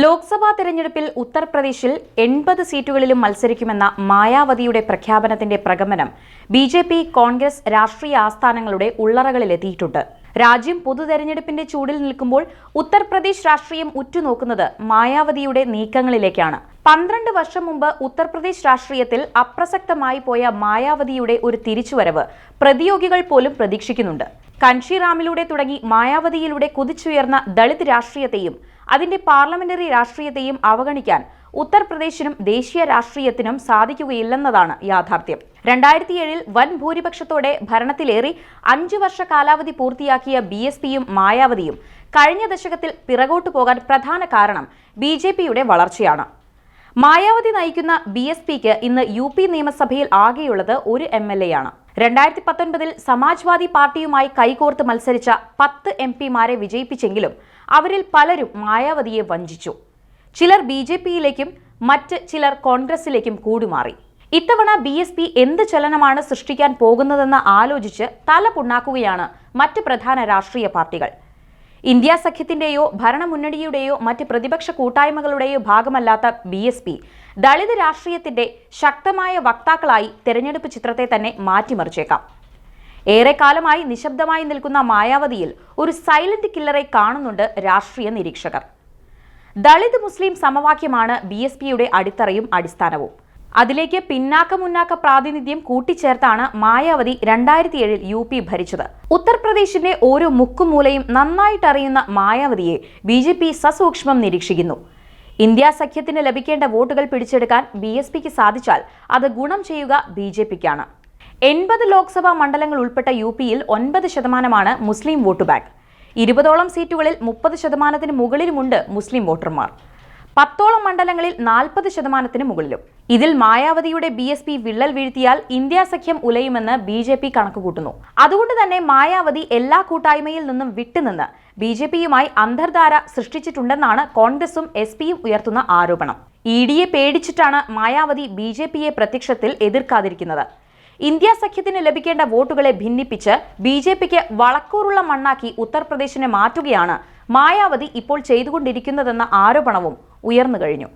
ലോക്സഭാ തെരഞ്ഞെടുപ്പിൽ ഉത്തർപ്രദേശിൽ എൺപത് സീറ്റുകളിലും മത്സരിക്കുമെന്ന മായാവതിയുടെ പ്രഖ്യാപനത്തിന്റെ പ്രഗമനം ബി ജെ പി കോൺഗ്രസ് രാഷ്ട്രീയ ആസ്ഥാനങ്ങളുടെ ഉള്ളറകളിലെത്തിയിട്ടുണ്ട്. രാജ്യം പൊതു തെരഞ്ഞെടുപ്പിന്റെ ചൂടിൽ നിൽക്കുമ്പോൾ ഉത്തർപ്രദേശ് രാഷ്ട്രീയം ഉറ്റുനോക്കുന്നത് മായാവതിയുടെ നീക്കങ്ങളിലേക്കാണ്. പന്ത്രണ്ട് വർഷം മുമ്പ് ഉത്തർപ്രദേശ് രാഷ്ട്രീയത്തിൽ അപ്രസക്തമായി പോയ മായാവതിയുടെ ഒരു തിരിച്ചുവരവ് പ്രതിയോഗികൾ പോലും പ്രതീക്ഷിക്കുന്നുണ്ട്. കൻഷിറാമിലൂടെ തുടങ്ങി മായാവതിയിലൂടെ കുതിച്ചുയർന്ന ദളിത് രാഷ്ട്രീയത്തെയും അതിന്റെ പാർലമെന്ററി രാഷ്ട്രീയത്തെയും അവഗണിക്കാൻ ഉത്തർപ്രദേശിനും ദേശീയ രാഷ്ട്രീയത്തിനും സാധിക്കുകയില്ലെന്നതാണ് യാഥാർത്ഥ്യം. രണ്ടായിരത്തി ഏഴിൽ വൻ ഭൂരിപക്ഷത്തോടെ ഭരണത്തിലേറി അഞ്ചു വർഷ കാലാവധി പൂർത്തിയാക്കിയ ബി എസ് പിയും മായാവതിയും കഴിഞ്ഞ ദശകത്തിൽ പിറകോട്ടു പോകാൻ പ്രധാന കാരണം ബി ജെ പിയുടെ വളർച്ചയാണ്. മായാവതി നയിക്കുന്ന ബി എസ് പിക്ക് ഇന്ന് യു പി നിയമസഭയിൽ ആകെയുള്ളത് ഒരു എം എൽ എ ആണ്. രണ്ടായിരത്തി പത്തൊൻപതിൽ സമാജ്വാദി പാർട്ടിയുമായി കൈകോർത്ത് മത്സരിച്ച പത്ത് എം പിമാരെ വിജയിപ്പിച്ചെങ്കിലും അവരിൽ പലരും മായാവതിയെ വഞ്ചിച്ചു. ചിലർ ബി ജെ പിയിലേക്കും മറ്റ് ചിലർ കോൺഗ്രസിലേക്കും കൂടുമാറി. ഇത്തവണ ബി എസ് പി എന്ത് ചലനമാണ് സൃഷ്ടിക്കാൻ പോകുന്നതെന്ന് ആലോചിച്ച് തല പുണ്ണാക്കുകയാണ് മറ്റ് പ്രധാന രാഷ്ട്രീയ പാർട്ടികൾ. ഇന്ത്യ സഖ്യത്തിന്റെയോ ഭരണമുന്നണിയുടെയോ മറ്റ് പ്രതിപക്ഷ കൂട്ടായ്മകളുടെയോ ഭാഗമല്ലാത്ത ബി എസ് പി ദളിത് രാഷ്ട്രീയത്തിന്റെ ശക്തമായ വക്താക്കളായി തെരഞ്ഞെടുപ്പ് ചിത്രത്തെ തന്നെ മാറ്റിമറിച്ചേക്കാം. ഏറെക്കാലമായി നിശബ്ദമായി നിൽക്കുന്ന മായാവതിയിൽ ഒരു സൈലന്റ് കില്ലറെ കാണുന്നുണ്ട് രാഷ്ട്രീയ നിരീക്ഷകർ. ദളിത് മുസ്ലിം സമവാക്യമാണ് ബി എസ് പിയുടെ അടിത്തറയും അടിസ്ഥാനവും. അതിലേക്ക് പിന്നാക്ക മുന്നാക്ക പ്രാതിനിധ്യം കൂട്ടിച്ചേർത്താണ് മായാവതി രണ്ടായിരത്തി ഏഴിൽ യു പി ഭരിച്ചത്. ഉത്തർപ്രദേശിന്റെ ഓരോ മുക്കുമൂലയും നന്നായിട്ടറിയുന്ന മായാവതിയെ ബി ജെ പി സസൂക്ഷ്മം നിരീക്ഷിക്കുന്നു. ഇന്ത്യ സഖ്യത്തിന് ലഭിക്കേണ്ട വോട്ടുകൾ പിടിച്ചെടുക്കാൻ ബി എസ് പിക്ക് സാധിച്ചാൽ അത് ഗുണം ചെയ്യുക ബി ജെ പിക്കാണ്. എൺപത് ലോക്സഭാ മണ്ഡലങ്ങൾ ഉൾപ്പെട്ട യു പിയിൽ ഒൻപത് ശതമാനമാണ് മുസ്ലിം വോട്ട് ബാങ്ക്. ഇരുപതോളം സീറ്റുകളിൽ മുപ്പത് ശതമാനത്തിന് മുകളിലുമുണ്ട് മുസ്ലിം വോട്ടർമാർ. പത്തോളം മണ്ഡലങ്ങളിൽ നാൽപ്പത് ശതമാനത്തിന് മുകളിലും. ഇതിൽ മായാവതിയുടെ ബി എസ് പി വിള്ളൽ വീഴ്ത്തിയാൽ ഇന്ത്യ സഖ്യം ഉലയുമെന്ന് ബി ജെ പി കണക്കുകൂട്ടുന്നു. അതുകൊണ്ട് തന്നെ മായാവതി എല്ലാ കൂട്ടായ്മയിൽ നിന്നും വിട്ടുനിന്ന് ബി ജെ പിയുമായി അന്തർധാര സൃഷ്ടിച്ചിട്ടുണ്ടെന്നാണ് കോൺഗ്രസും എസ് പിയും ഉയർത്തുന്ന ആരോപണം. ഇ ഡിയെ പേടിച്ചിട്ടാണ് മായാവതി ബി ജെ പിയെ പ്രത്യക്ഷത്തിൽ എതിർക്കാതിരിക്കുന്നത്. ഇന്ത്യ സഖ്യത്തിന് ലഭിക്കേണ്ട വോട്ടുകളെ ഭിന്നിപ്പിച്ച് ബി ജെ പിക്ക് വളക്കൂറുള്ള മണ്ണാക്കി ഉത്തർപ്രദേശിനെ മാറ്റുകയാണ് മായാവതി ഇപ്പോൾ ചെയ്തുകൊണ്ടിരിക്കുന്നതെന്ന ആരോപണവും ഉയർന്നു കഴിഞ്ഞു.